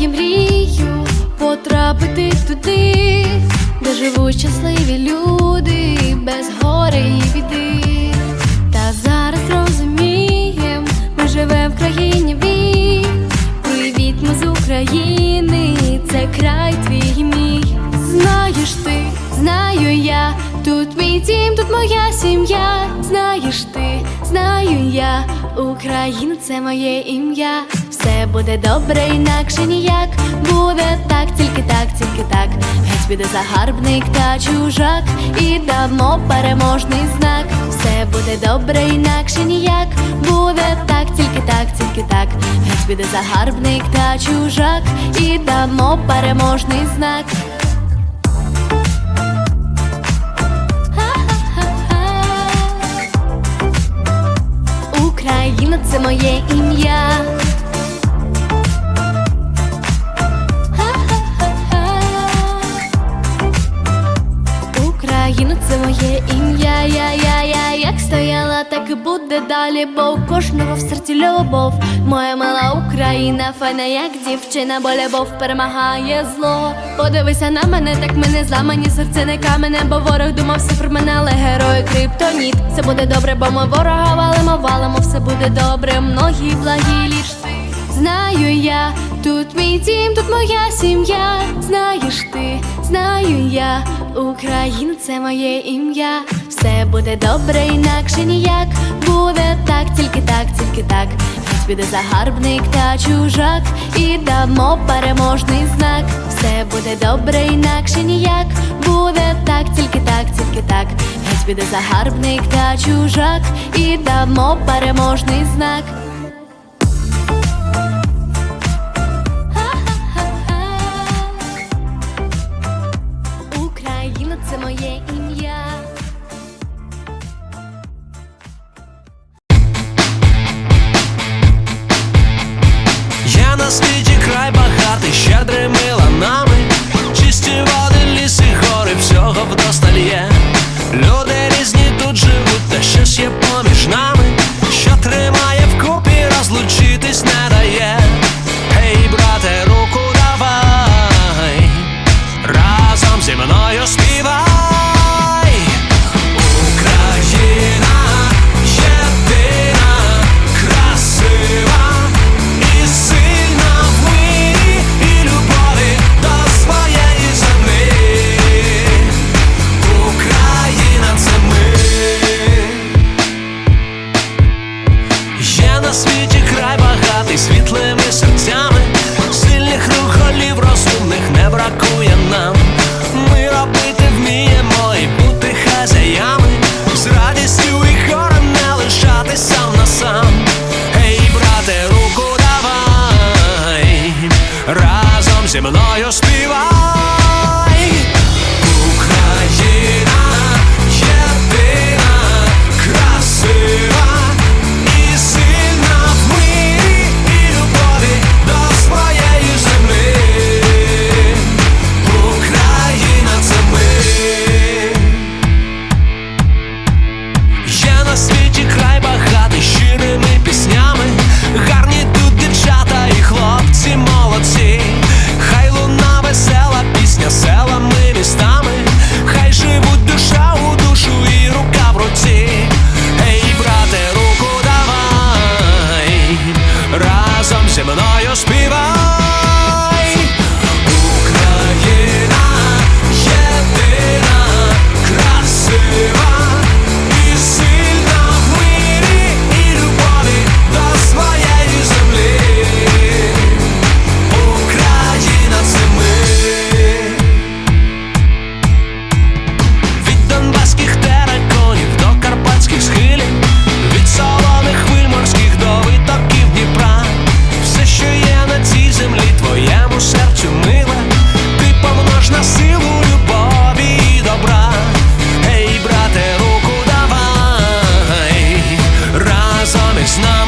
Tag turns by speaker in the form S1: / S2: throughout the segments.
S1: я мрію потрапити туди, де живуть щасливі люди без гори і біди. Та зараз розумієм, ми живемо в країні вій. Привіт, ми з України, це край твій і мій. Знаєш ти, знаю я, тут мій дім, тут моя сім'я. Знаєш ти, знаю я, Україна це моє ім'я. Все буде добре, інакше ніяк. Буде так, тільки так, тільки так. Геть піде загарбник та чужак, і дамо переможний знак. Все буде добре, інакше ніяк. Буде так, тільки так, тільки так. Геть піде загарбник та чужак, і дамо переможний знак. Україна це моє ім'я. У кожного в серці любов. Моя мила Україна, файна, як дівчина, бо любов перемагає зло. Подивися на мене, так мене зламані серце не камене, бо ворог думав все про мене, але герої криптоніт. Все буде добре, бо ми ворога валимо, валимо, все буде добре. Многі благі ліч. Знаю я, тут мій дім, тут моя сім'я. Знаєш ти, знаю я, Україна це моє ім'я. Все буде добре, інакше ніяк. Буде так, тільки так, тільки так. Геть піде загарбник та чужак, і дамо переможний знак. Все буде добре, інакше ніяк. Буде так, тільки так, тільки так. Геть піде загарбник та чужак, і дамо переможний знак.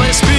S2: always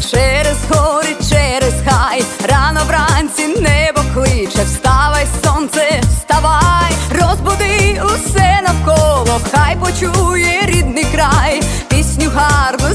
S2: через гори, через хай, рано вранці небо кличе, вставай, сонце, вставай, розбуди усе навколо, хай почує рідний край, пісню гарну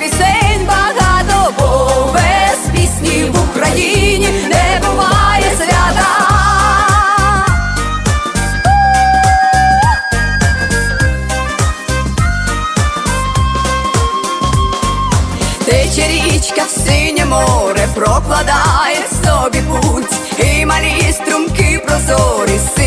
S2: пісень багато, бо без пісні в Україні не буває свята. Тече річка в синє море прокладає собі путь, і малі струмки прозорі.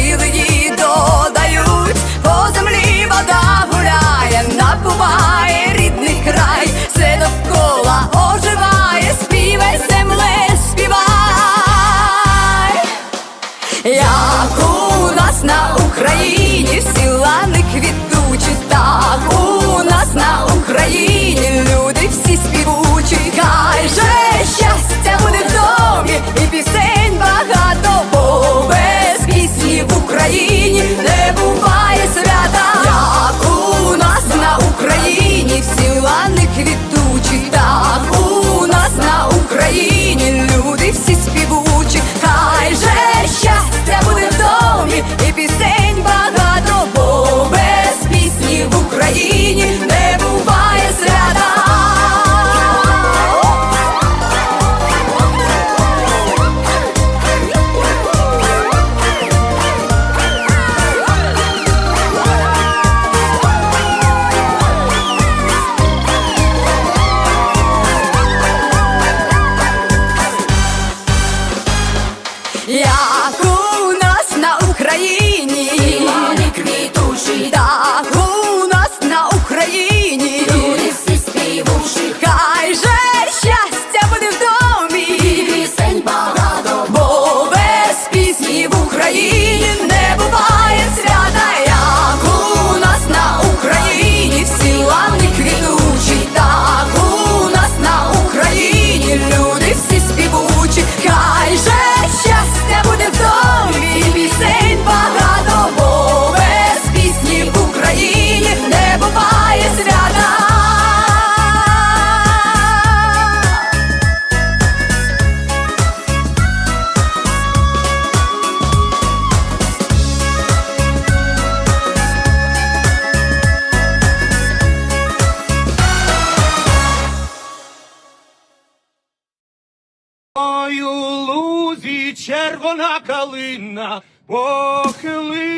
S3: червона калина похилилася,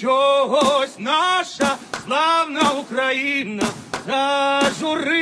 S3: чогось наша славна Україна зажурила.